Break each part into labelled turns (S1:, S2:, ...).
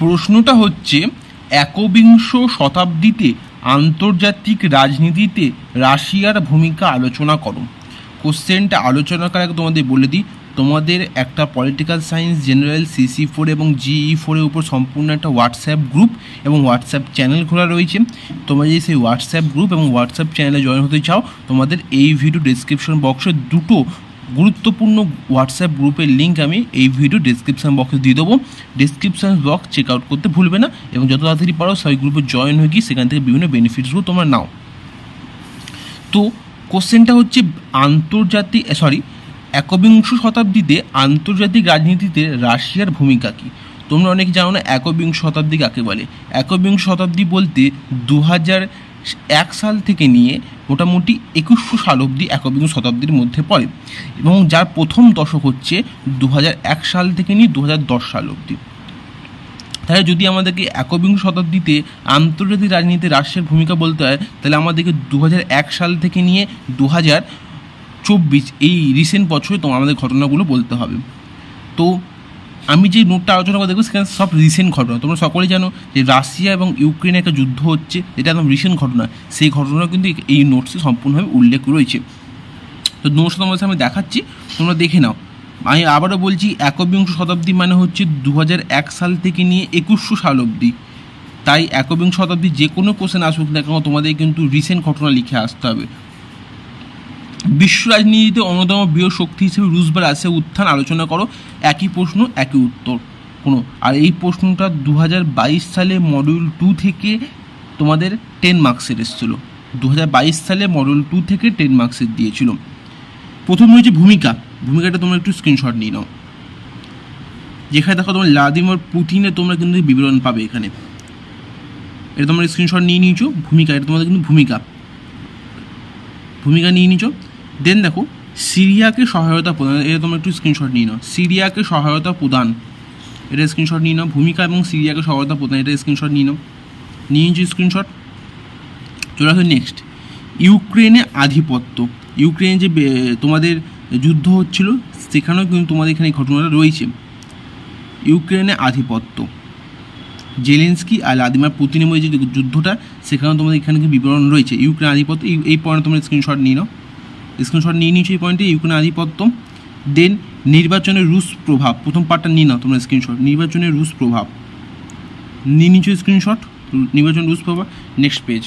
S1: প্রশ্নটা হচ্ছে, একবিংশ শতাব্দীতে আন্তর্জাতিক রাজনীতিতে রাশিয়ার ভূমিকা আলোচনা করো। কোশ্চেনটা আলোচনা করার আগে তোমাদের বলে দিই, তোমাদের একটা political science general CC four এবং জিই ফোরের উপর সম্পূর্ণ একটা হোয়াটসঅ্যাপ গ্রুপ এবং হোয়াটসঅ্যাপ চ্যানেল খোলা রয়েছে। তোমরা যদি সেই হোয়াটসঅ্যাপ গ্রুপ এবং হোয়াটসঅ্যাপ চ্যানেলে জয়েন হতে চাও, তোমাদের এই ভিডিও ডিসক্রিপশন বক্সে দুটো গুরুত্বপূর্ণ হোয়াটসঅ্যাপ গ্রুপের লিঙ্ক আমি এই ভিডিও ডিসক্রিপশন বক্সে দিয়ে দেবো। ডিসক্রিপশন বক্স চেক আউট করতে ভুলবে না এবং যত তাড়াতাড়ি পারো সেই গ্রুপে জয়েন হয়ে গিয়ে সেখান থেকে বিভিন্ন বেনিফিটসগুলো তোমরা নাও। তো কোশ্চেনটা হচ্ছে আন্তর্জাতিক সরি একবিংশ শতাব্দীতে আন্তর্জাতিক রাজনীতিতে রাশিয়ার ভূমিকা কী? তোমরা অনেক জানো না একবিংশ শতাব্দী কাকে বলে? একবিংশ শতাব্দী বলতে দু হাজার এক সাল থেকে নিয়ে মোটামুটি একুশশো সাল অবধি একবিংশ শতাব্দীর মধ্যে পড়ে এবং যার প্রথম দশক হচ্ছে দু হাজার এক সাল থেকে নিয়ে দু হাজার দশ সাল অবধি। তাহলে যদি আমাদেরকে একবিংশ শতাব্দীতে আন্তর্জাতিক রাজনীতিতে রাষ্ট্রের ভূমিকা বলতে হয়, তাহলে আমাদেরকে দু সাল থেকে নিয়ে দু চব্বিশ এই রিসেন্ট বছরে তোমার আমাদের ঘটনাগুলো বলতে হবে। তো আমি যে নোটটা আলোচনা করে দেখব, সেখানে সব রিসেন্ট ঘটনা। তোমরা সকলেই জানো যে রাশিয়া এবং ইউক্রেনে একটা যুদ্ধ হচ্ছে, এটা একদম রিসেন্ট ঘটনা। সেই ঘটনা কিন্তু এই নোটসে সম্পূর্ণভাবে উল্লেখ রয়েছে। তো নোটস তোমাদের আমি দেখাচ্ছি, তোমরা দেখে নাও। আমি আবারও বলছি, একবিংশ শতাব্দী মানে হচ্ছে দু সাল থেকে নিয়ে একুশশো সাল অবধি। তাই একবিংশ শতাব্দী যে কোনো কোশ্চেন আসুক না কেন, তোমাদের কিন্তু রিসেন্ট ঘটনা লিখে আসতে হবে। বিশ্ব রাজনীতিতে অন্যতম বৃহৎ শক্তি হিসেবে রুশ বা রাশিয়া উত্থান আলোচনা করো। একই প্রশ্ন, একই উত্তর। কোনো। আর এই প্রশ্নটা দু হাজার বাইশ সালে মডিউল টু থেকে তোমাদের টেন মার্কসের এসেছিল। দু হাজার বাইশ সালে মডিউল টু থেকে টেন মার্কসের দিয়েছিল। প্রথম রয়েছে ভূমিকা। ভূমিকাটা তোমরা একটু স্ক্রিনশট নিয়ে নাও। যেখানে দেখো তোমার ভ্লাদিমির পুতিনের তোমরা কিন্তু বিবরণ পাবে এখানে। এটা তোমরা স্ক্রিনশট নিয়ে নিয়েছো। ভূমিকা, এটা তোমাদের কিন্তু ভূমিকা। ভূমিকা নিয়ে নিছো দেন দেখো সিরিয়াকে সহায়তা প্রদান এটা তোমরা একটু স্ক্রিনশট নিয়ে নাও। সিরিয়াকে সহায়তা প্রদান, এটা স্ক্রিনশট নিয়ে নাও। ভূমিকা এবং সিরিয়াকে সহায়তা প্রদান, এটা স্ক্রিনশট নিয়ে নাও। নিয়ে নিচ্ছি স্ক্রিনশট চলে আসো নেক্সট ইউক্রেনে আধিপত্য। ইউক্রেনে যে তোমাদের যুদ্ধ হচ্ছিল, সেখানেও কিন্তু তোমাদের এখানে ঘটনাটা রয়েছে। ইউক্রেনে আধিপত্য। জেলেন্সকি আর লাদিমার পুতিনের মধ্যে যে যুদ্ধটা, সেখানেও তোমাদের এখানে বিবরণ রয়েছে। ইউক্রেন আধিপত্য, এই পয়েন্টে তোমরা স্ক্রিনশট নিয়ে নাও। স্ক্রিনশট নিয়ে নিয়েছো এই পয়েন্টে ইউক্রেন আধিপত্য। দেন নির্বাচনের রুশ প্রভাব, প্রথম পার্টটা নিয়ে নাও তোমরা স্ক্রিনশট নির্বাচনের রুশ প্রভাব। নিয়ে নিচ্ছ স্ক্রিনশট নির্বাচন রুশ প্রভাব নেক্সট পেজ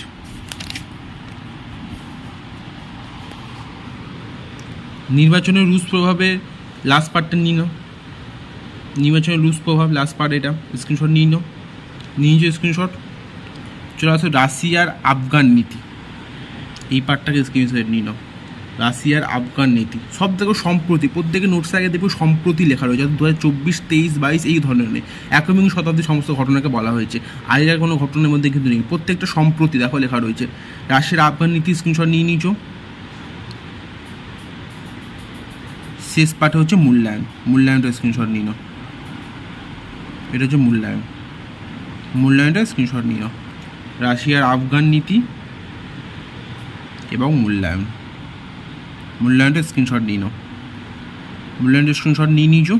S1: নির্বাচনের রুশ প্রভাবের লাস্ট পার্টটা নিয়ে নাও। নির্বাচনের রুশ প্রভাব লাস্ট পার্ট এটা। স্ক্রিনশট নিয়ে নাও। নিয়ে স্ক্রিনশট চলে আসো রাশিয়ার আফগান নীতি। এই পার্টটাকে স্ক্রিনশট নিয়ে নাও। রাশিয়ার আফগান নীতি। সব দেখো সম্প্রতি, প্রত্যেকে নোটসে আগে দেখো সম্প্রতি লেখা রয়েছে দু হাজার চব্বিশ, তেইশ, বাইশ, এই ধরনের নেই একবিংশ শতাব্দীর সমস্ত ঘটনাকে বলা হয়েছে। আগেকার কোনো ঘটনার মধ্যে কিন্তু নেই। প্রত্যেকটা সম্প্রতি দেখো লেখা রয়েছে। রাশিয়ার আফগান নীতি স্ক্রিনশট নিয়ে নিয়েছো। শেষ পার্টে হচ্ছে মূল্যায়ন। মূল্যায়নটা স্ক্রিনশট নিয়ে নাও। এটা হচ্ছে মূল্যায়ন। মূল্যায়নটা স্ক্রিনশট নিয়ে নাও। রাশিয়ার আফগান নীতি এবং মূল্যায়ন। মূল্যায়নটা স্ক্রিনশট নিয়ে নাও। মূল্যায়নটা স্ক্রিনশট নিয়ে নিয়েছো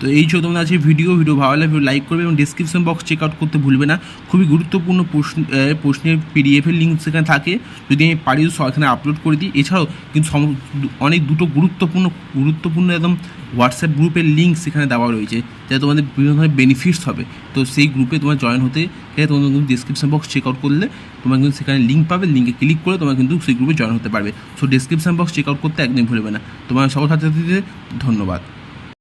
S1: তো এই ছিল তোমরা আছে ভিডিও ভিডিও ভালো ভিডিও লাইক করবে এবং ডিসক্রিপশন বক্স চেক আউট করতে ভুলবে না। খুবই গুরুত্বপূর্ণ প্রশ্ন প্রশ্নের পিডিএফের লিঙ্ক সেখানে থাকে। যদি আমি পারি তো এখানে আপলোড করে দিই। এছাড়াও কিন্তু অনেক দুটো গুরুত্বপূর্ণ গুরুত্বপূর্ণ একদম হোয়াটসঅ্যাপ গ্রুপের লিঙ্ক সেখানে দেওয়া রয়েছে, যাতে তোমাদের বিভিন্ন ধরনের বেনিফিটস হবে। তো সেই গ্রুপে তোমার জয়েন হতে গেলে তোমাদের কিন্তু ডিসক্রিপশন বক্স চেক আউট করলে তোমার কিন্তু সেখানে লিঙ্ক পাবে। লিঙ্কে ক্লিক করে তোমার কিন্তু সেই গ্রুপে জয়েন হতে পারবে। So description box check out করতে একদম ভুলবে না। তোমার সকল ছাত্রছাত্রীদের ধন্যবাদ।